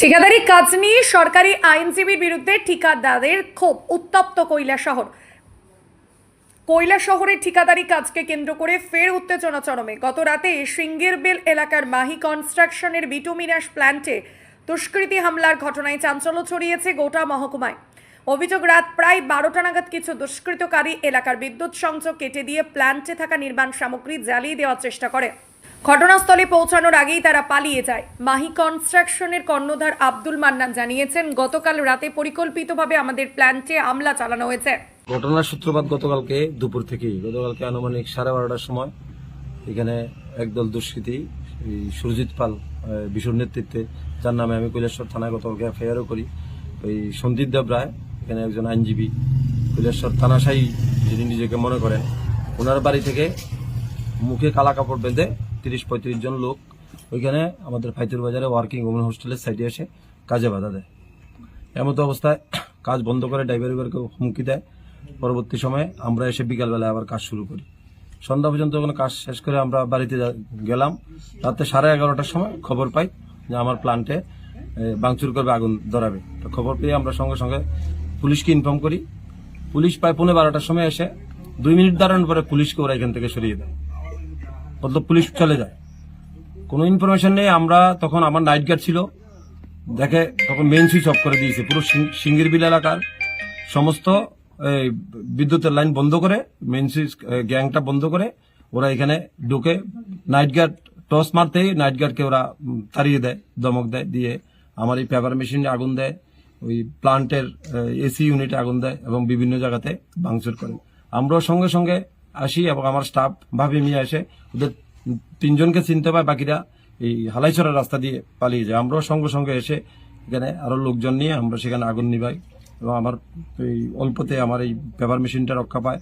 ঠিকাদারি কাজ নিয়ে সরকারি আইনজীবীর বিরুদ্ধে ঠিকাদারের ক্ষোভ উত্তপ্ত কৈলা শহর। কৈলা শহরের ঠিকাদারি কাজকে কেন্দ্র করে ফের উত্তেজনা চরমে। গত রাতে সিঙ্গেরবেল এলাকার মাহি কনস্ট্রাকশনের বিটুমিনাস প্ল্যান্টে দুষ্কৃতী হামলার ঘটনায় চাঞ্চল্য ছড়িয়েছে গোটা মহকুমায়। অভিযোগ, রাত প্রায় বারোটা নাগাদ কিছু দুষ্কৃতকারী এলাকার বিদ্যুৎ সংযোগ কেটে দিয়ে প্ল্যান্টে থাকা নির্মাণ সামগ্রী জ্বালিয়ে দেওয়ার চেষ্টা করে। ঘটনাস্থলে পৌঁছানোর আগেই তারা পালিয়ে যায়। মাহি কনস্ট্রাকশনের কর্ণধার আব্দুল মান্নান জানিয়েছেন, গতকাল রাতে পরিকল্পিতভাবে আমাদের প্ল্যান্টে হামলা চালানো হয়েছে। ঘটনার সূত্রপাত গতকালকে দুপুর থেকেই, গতকালকে আনুমানিক সাড়ে বারোটার সময় এখানে একদল দুষ্কৃতী সুরজিৎ পাল বিশুর নেতৃত্বে, যার নামে আমি কৈলাসর থানায় গতকালকে এফআইআরও করি ওই সন্দীপ দেব রায়, এখানে একজন আইনজীবী, কৈলাসর থানাশাই যিনি নিজেকে মনে করেন, ওনার বাড়ি থেকে মুখে কালা কাপড় বেঁধে তিরিশ পঁয়ত্রিশ জন লোক ওইখানে আমাদের ফাইতুর বাজারে ওয়ার্কিং ওমেন হোস্টেলের সাইডে এসে কাজে বাধা দেয়। এমতো অবস্থায় কাজ বন্ধ করে ড্রাইভার ড্রাইভারকে হুমকি দেয়। পরবর্তী সময়ে আমরা এসে বিকালবেলায় আবার কাজ শুরু করি। সন্ধ্যা পর্যন্ত ওখানে কাজ শেষ করে আমরা বাড়িতে গেলাম। রাতে সাড়ে এগারোটার সময় খবর পাই যে আমার প্লান্টে বাংচুর করবে, আগুন ধরাবে। তো খবর পেয়ে আমরা সঙ্গে সঙ্গে পুলিশকে ইনফর্ম করি। পুলিশ প্রায় পৌনে বারোটার সময় এসে দুই মিনিট দাঁড়ানোর পরে পুলিশকে ওরা এখান থেকে সরিয়ে দেয়। মতলব পুলিশ চলে যায়। কোনো ইনফরমেশন নেই, আমরা তখন আমার নাইট গার্ড ছিল। দেখে তখন মেইন সুইচ অফ করে দিয়েছে। পুরো সিঙ্গিরবিল এলাকার সমস্ত বিদ্যুতের লাইন বন্ধ করে মেইন সুইচ গ্যাংটা বন্ধ করে ওরা এখানে ঢুকে নাইট গার্ড টস মারতেই নাইট গার্ডকে ওরা তাড়িয়ে দেয়, দমক দেয়, দিয়ে আমার এই পেপার মেশিনে আগুন দেয়, ওই প্লান্টের এসি ইউনিটে আগুন দেয় এবং বিভিন্ন জায়গাতে ভাঙচুর করে। আমরাও সঙ্গে সঙ্গে আসি এবং আমার স্টাফ ভাবি নিয়ে আসে ওদের তিনজনকে চিনতে পায়, বাকিরা এই হালাইছড়ার রাস্তা দিয়ে পালিয়ে যায়। আমরাও সঙ্গে সঙ্গে এসে এখানে আরও লোকজন নিয়ে আমরা সেখানে আগুন নিবাই এবং আমার এই অল্পতে আমার এই পেপার মেশিনটা রক্ষা পায়।